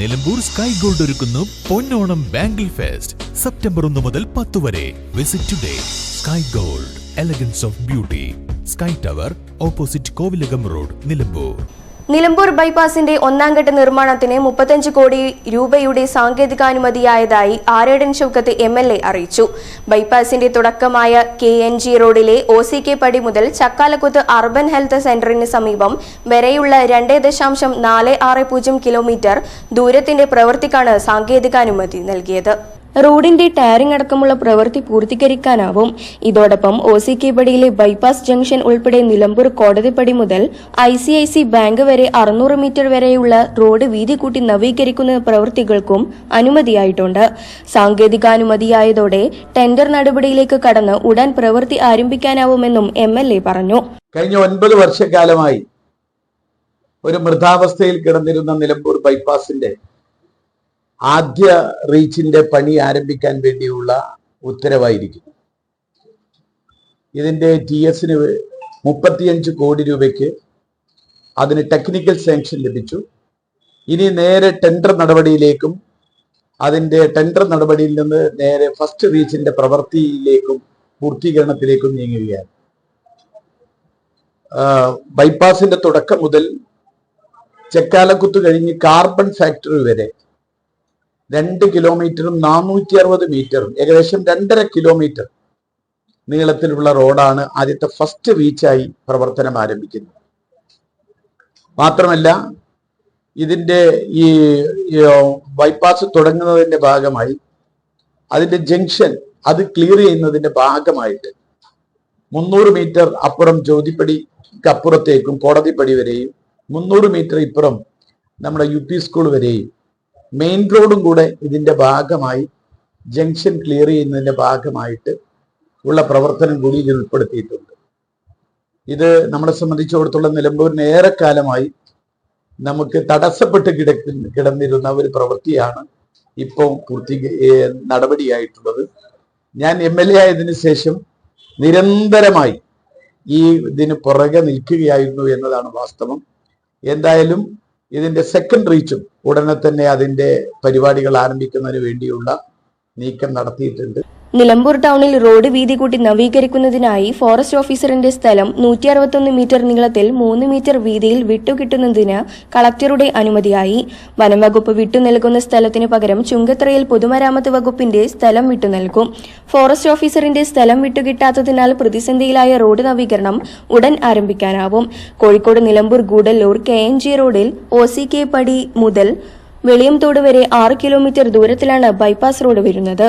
Nilambur sky gold ഒരുക്കുന്നു പൊന്നോണം bangle fest September ഒന്ന് മുതൽ പത്ത് വരെ. Visit today sky gold elegance of beauty sky tower opposite Kovilakam road Nilambur Nilambur ബൈപ്പാസിന്റെ ഒന്നാം ഘട്ട നിർമ്മാണത്തിന് മുപ്പത്തഞ്ച് കോടി രൂപയുടെ സാങ്കേതികാനുമതിയായതായി Aryadan Shoukath M L A അറിയിച്ചു. ബൈപ്പാസിന്റെ തുടക്കമായ കെ എൻ ജി റോഡിലെ ഒ സി കെ പടി മുതൽ ചക്കാലക്കുത്ത് അർബൻ ഹെൽത്ത് സെന്ററിന് സമീപം വരെയുള്ള രണ്ട് ദശാംശം നാല് ആറ് പൂജ്യം കിലോമീറ്റർ ദൂരത്തിന്റെ പ്രവൃത്തിക്കാണ് സാങ്കേതികാനുമതി നൽകിയത്. റോഡിന്റെ ടയറിംഗ് അടക്കമുള്ള പ്രവൃത്തി പൂർത്തീകരിക്കാനാവും. ഇതോടൊപ്പം ഒ സി കെ പടിയിലെ ബൈപ്പാസ് ജംഗ്ഷൻ ഉൾപ്പെടെ നിലമ്പൂർ കോടതിപ്പടി മുതൽ I C I C bank വരെ അറുന്നൂറ് മീറ്റർ വരെയുള്ള റോഡ് വീതി കൂട്ടി നവീകരിക്കുന്ന പ്രവൃത്തികൾക്കും അനുമതിയായിട്ടുണ്ട്. സാങ്കേതികാനുമതിയായതോടെ ടെൻഡർ നടപടിയിലേക്ക് കടന്ന് ഉടൻ പ്രവൃത്തി ആരംഭിക്കാനാവുമെന്നും എം എൽ എ പറഞ്ഞു. കഴിഞ്ഞ ഒൻപത് വർഷക്കാലമായി ഒരു മൃതാവസ്ഥയിൽ കിടന്നിരുന്ന നിലമ്പൂർ ബൈപ്പാസിന്റെ ആദ്യ റീച്ചിന്റെ പണി ആരംഭിക്കാൻ വേണ്ടിയുള്ള ഉത്തരവായിരിക്കും. ഇതിന്റെ ടി എസിന് മുപ്പത്തിയഞ്ച് കോടി രൂപയ്ക്ക് അതിന് ടെക്നിക്കൽ സാങ്ഷൻ ലഭിച്ചു. ഇനി നേരെ ടെൻഡർ നടപടിയിലേക്കും അതിന്റെ ടെൻഡർ നടപടിയിൽ നിന്ന് നേരെ ഫസ്റ്റ് റീച്ചിന്റെ പ്രവൃത്തിയിലേക്കും പൂർത്തീകരണത്തിലേക്കും നീങ്ങുകയാണ്. ബൈപ്പാസിന്റെ തുടക്കം മുതൽ ചെക്കാലക്കുത്ത് കഴിഞ്ഞ് കാർബൺ ഫാക്ടറി വരെ രണ്ട് കിലോമീറ്ററും നാനൂറ്റി അറുപത് മീറ്ററും ഏകദേശം രണ്ടര കിലോമീറ്റർ നീളത്തിലുള്ള റോഡാണ് ആദ്യത്തെ ഫസ്റ്റ് റീച്ചായി പ്രവർത്തനം ആരംഭിക്കുന്നത്. മാത്രമല്ല ഇതിന്റെ ഈ ബൈപ്പാസ് തുടങ്ങുന്നതിന്റെ ഭാഗമായി അതിന്റെ ജംഗ്ഷൻ അത് ക്ലിയർ ചെയ്യുന്നതിന്റെ ഭാഗമായിട്ട് മുന്നൂറ് മീറ്റർ അപ്പുറം ജ്യോതിപ്പടിക്കപ്പുറത്തേക്കും കോടതിപ്പടി വരെയും മുന്നൂറ് മീറ്റർ ഇപ്പുറം നമ്മുടെ യു പി സ്കൂൾ വരെയും മെയിൻ റോഡും കൂടെ ഇതിന്റെ ഭാഗമായി ജംഗ്ഷൻ ക്ലിയർ ചെയ്യുന്നതിന്റെ ഭാഗമായിട്ട് ഉള്ള പ്രവർത്തനം കൂടി ഇതിൽ ഉൾപ്പെടുത്തിയിട്ടുണ്ട്. ഇത് നമ്മളെ സംബന്ധിച്ചിടത്തോളം നിലമ്പൂരിന് ഏറെക്കാലമായി നമുക്ക് തടസ്സപ്പെട്ട് കിടക്ക കിടന്നിരുന്ന ഒരു പ്രവൃത്തിയാണ് ഇപ്പോൾ പൂർത്തി നടപടിയായിട്ടുള്ളത്. ഞാൻ എം എൽ എ ആയതിനു ശേഷം നിരന്തരമായി ഈ ഇതിന് പുറകെ നിൽക്കുകയായിരുന്നു എന്നതാണ് വാസ്തവം. എന്തായാലും ഇതിന്റെ സെക്കൻഡ് റീച്ചും ഉടനെ തന്നെ അതിന്റെ പരിപാടികൾ ആരംഭിക്കുന്നതിന് വേണ്ടിയുള്ള നീക്കം നടത്തിയിട്ടുണ്ട്. നിലമ്പൂർ ടൗണിൽ റോഡ് വീതി കൂട്ടി നവീകരിക്കുന്നതിനായി ഫോറസ്റ്റ് ഓഫീസറിന്റെ സ്ഥലം നൂറ്റി അറുപത്തൊന്ന് മീറ്റർ നീളത്തിൽ മൂന്ന് മീറ്റർ വീതിയിൽ വിട്ടുകിട്ടുന്നതിന് കളക്ടറുടെ അനുമതിയായി. വനംവകുപ്പ് വിട്ടു നൽകുന്ന സ്ഥലത്തിന് പകരം ചുങ്കത്തറയിൽ പൊതുമരാമത്ത് വകുപ്പിന്റെ സ്ഥലം വിട്ടു നൽകും ഫോറസ്റ്റ് ഓഫീസറിന്റെ സ്ഥലം വിട്ടുകിട്ടാത്തതിനാൽ പ്രതിസന്ധിയിലായ റോഡ് നവീകരണം ഉടൻ ആരംഭിക്കാനാവും. Kozhikode Nilambur Gudalur K N G റോഡിൽ ഒ സി കെ പടി മുതൽ വെളിയംതോട് വരെ ആറ് കിലോമീറ്റർ ദൂരത്തിലാണ് ബൈപ്പാസ് റോഡ് വരുന്നത്.